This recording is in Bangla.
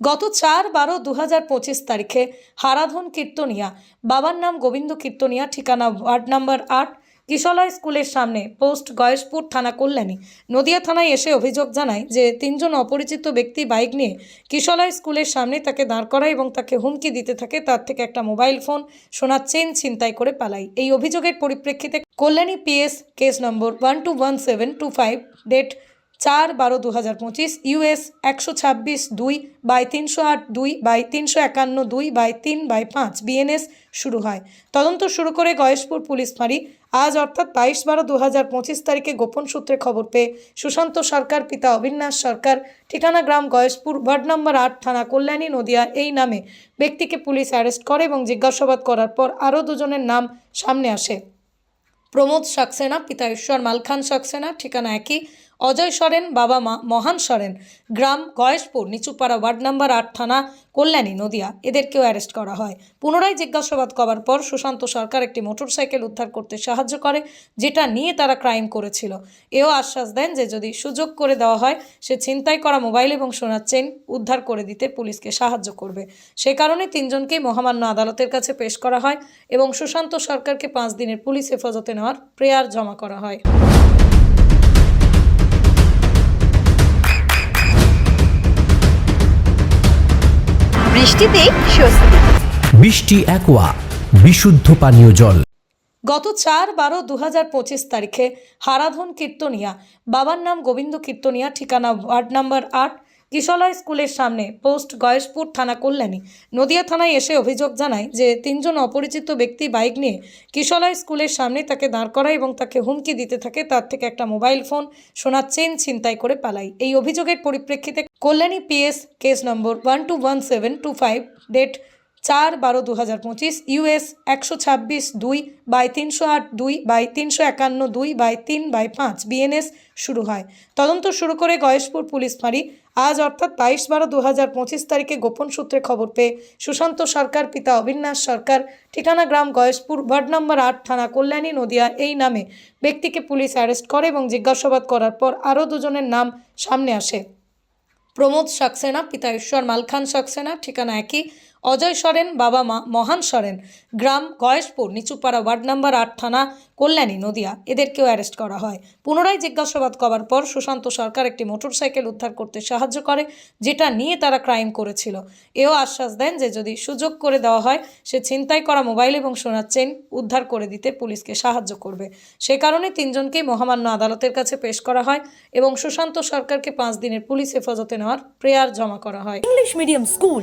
গত চার বারো দু হাজার পঁচিশ তারিখে হারাধন কীর্তনিয়া, বাবার নাম গোবিন্দ কীর্তনিয়া, ঠিকানা ওয়ার্ড নাম্বার আট কিশলয় স্কুলের সামনে পোস্ট গয়েশপুর থানা কল্যাণী। নদিয়া থানায় এসে অভিযোগ জানায় যে তিনজন অপরিচিত ব্যক্তি বাইক নিয়ে কিশলয় স্কুলের সামনে তাকে দাঁড় করায় এবং তাকে হুমকি দিতে থাকে, তার থেকে একটা মোবাইল ফোন সোনার চেন ছিনতাই করে পালায়। এই অভিযোগের পরিপ্রেক্ষিতে Kalyani PS case number one two one seven two five date চার বারো দু হাজার পঁচিশ ইউএস একশো ছাব্বিশ দুই বাই তিনশো আট দুই বাই তিনশো একান্ন দুই বাই তিন বাই পাঁচ বিএনএস শুরু হয়। তদন্ত শুরু করে গয়েশপুর পুলিশ ফাঁড়ি। আজ অর্থাৎ বাইশ বারো দু হাজার পঁচিশ তারিখে গোপন সূত্রে খবর পেয়ে সুশান্ত সরকার, পিতা অবিনাশ সরকার, ঠিকানা গ্রাম গয়েশপুর, ওয়ার্ড নম্বর আট, থানা কল্যাণী, নদিয়া, এই নামে ব্যক্তিকে পুলিশ অ্যারেস্ট করে এবং জিজ্ঞাসাবাদ করার পর আরও দুজনের নাম সামনে আসে। প্রমোদ সাক্সেনা, পিতা ঈশ্বর মালখান সাক্সেনা, ঠিকানা একই। অজয় সরেন, বাবা মা মহান সরেন। গ্রাম গয়েশপুর, নিচুপাড়া ওয়ার্ড নাম্বার আট থানা, কল্যাণী, নদিয়া। এদেরকেও অ্যারেস্ট করা হয়। পুনরায় জিজ্ঞাসাবাদ করার পর সুশান্ত সরকার একটি মোটরসাইকেল উদ্ধার করতে সাহায্য করে, যেটা নিয়ে তারা ক্রাইম করেছিল। এও আশ্বাস দেন যে যদি সুযোগ করে দেওয়া হয়, সে ছিনতাই করা মোবাইল এবং সোনার চেন উদ্ধার করে দিতে পুলিশকে সাহায্য করবে। সে কারণে তিনজনকেই মহামান্য আদালতের কাছে পেশ করা হয় এবং সুশান্ত সরকারকে পাঁচ দিনের পুলিশ হেফাজতে নেওয়ার প্রেয়ার জমা করা হয়। বৃষ্টিতে স্বস্তি। বৃষ্টি অ্যাকোয়া বিশুদ্ধ পানীয় জল। গত চার বারো দু হাজার পঁচিশ তারিখে হারাধন কীর্তনিয়া বাবার নাম গোবিন্দ কীর্তনিয়া ঠিকানা ওয়ার্ড নাম্বার আট কিশলয় স্কুলের সামনে পোস্ট গয়েশপুর থানা কল্যাণী। নদিয়া থানায় এসে অভিযোগ জানায় যে তিনজন অপরিচিত ব্যক্তি বাইক নিয়ে কিশলয় স্কুলের সামনে তাকে দাঁড় করায় এবং তাকে হুমকি দিতে থাকে, তার থেকে একটা মোবাইল ফোন সোনার চেন ছিনতাই করে পালায়। এই অভিযোগের পরিপ্রেক্ষিতে Kalyani PS case number one two one seven two five date চার বারো দু হাজার পঁচিশ ইউএস একশো ছাব্বিশ দুই বাই তিনশো আট দুই বাই তিনশো একান্ন দুই বাই তিন বাই পাঁচ বিএনএস শুরু হয়। তদন্ত শুরু করে গয়েশপুর পুলিশ ফাঁড়ি। আজ অর্থাৎ বাইশ বারো দু হাজার পঁচিশ তারিখে গোপন সূত্রে খবর পেয়ে সুশান্ত সরকার, পিতা অবিনাশ সরকার, ঠিকানা গ্রাম গয়েশপুর, ওয়ার্ড নম্বর আট, থানা কল্যাণী, নদিয়া, এই নামে ব্যক্তিকে পুলিশ অ্যারেস্ট করে এবং জিজ্ঞাসাবাদ করার পর আরও দুজনের নাম সামনে আসে। প্রমোদ সাক্সেনা, পিতা ঈশ্বর মালখান সাক্সেনা, ঠিকানা একই। অজয় সরেন, বাবা মা, মহান সরেন, গ্রাম গয়েশপুর, নিচুপাড়া ওয়ার্ড নাম্বার আট থানা, কল্যাণী, নদিয়া। এদেরকেও অ্যারেস্ট করা হয়। পুনরায় জিজ্ঞাসাবাদ করার পর সুশান্ত সরকার একটি মোটরসাইকেল উদ্ধার করতে সাহায্য করে, যেটা নিয়ে তারা ক্রাইম করেছিল। এও আশ্বাস দেন যে যদি সুযোগ করে দেওয়া হয়, সে ছিনতাই করা মোবাইল এবং সোনার চেন উদ্ধার করে দিতে পুলিশকে সাহায্য করবে। সে কারণে তিনজনকেই মহামান্য আদালতের কাছে পেশ করা হয় এবং সুশান্ত সরকারকে পাঁচ দিনের পুলিশ হেফাজতে নেওয়ার প্রেয়ার জমা করা হয়। English medium school